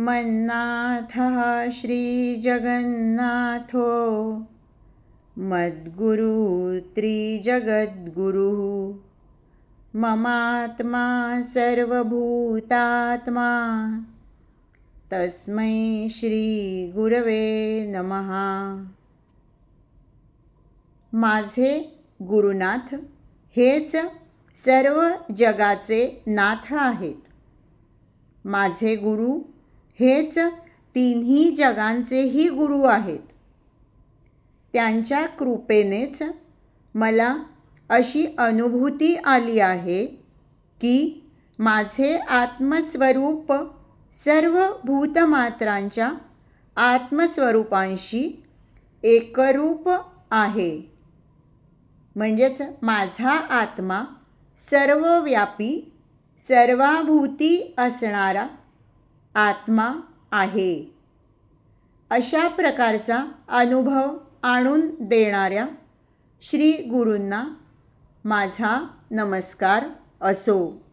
मन्नाथः श्रीजगन्नाथो। मद्गुरु त्रिजगद्गुरुः। ममात्मा सर्वभूतात्मा। तस्मै श्रीगुरवे नमः। माझे गुरुनाथ हेच सर्व जगाचे नाथ आहेत. माझे गुरु हेच तिन्ही जगांचेही गुरु आहेत. त्यांच्या कृपेनेच मला अशी अनुभूती आली आहे की माझे आत्मस्वरूप सर्व भूतमात्रांच्या आत्मस्वरूपांशी एकरूप आहे. म्हणजेच माझा आत्मा सर्वव्यापी सर्वाभूती असणारा आत्मा आहे. अशा प्रकारचा अनुभव आणून देणाऱ्या श्री गुरूंना माझा नमस्कार असो.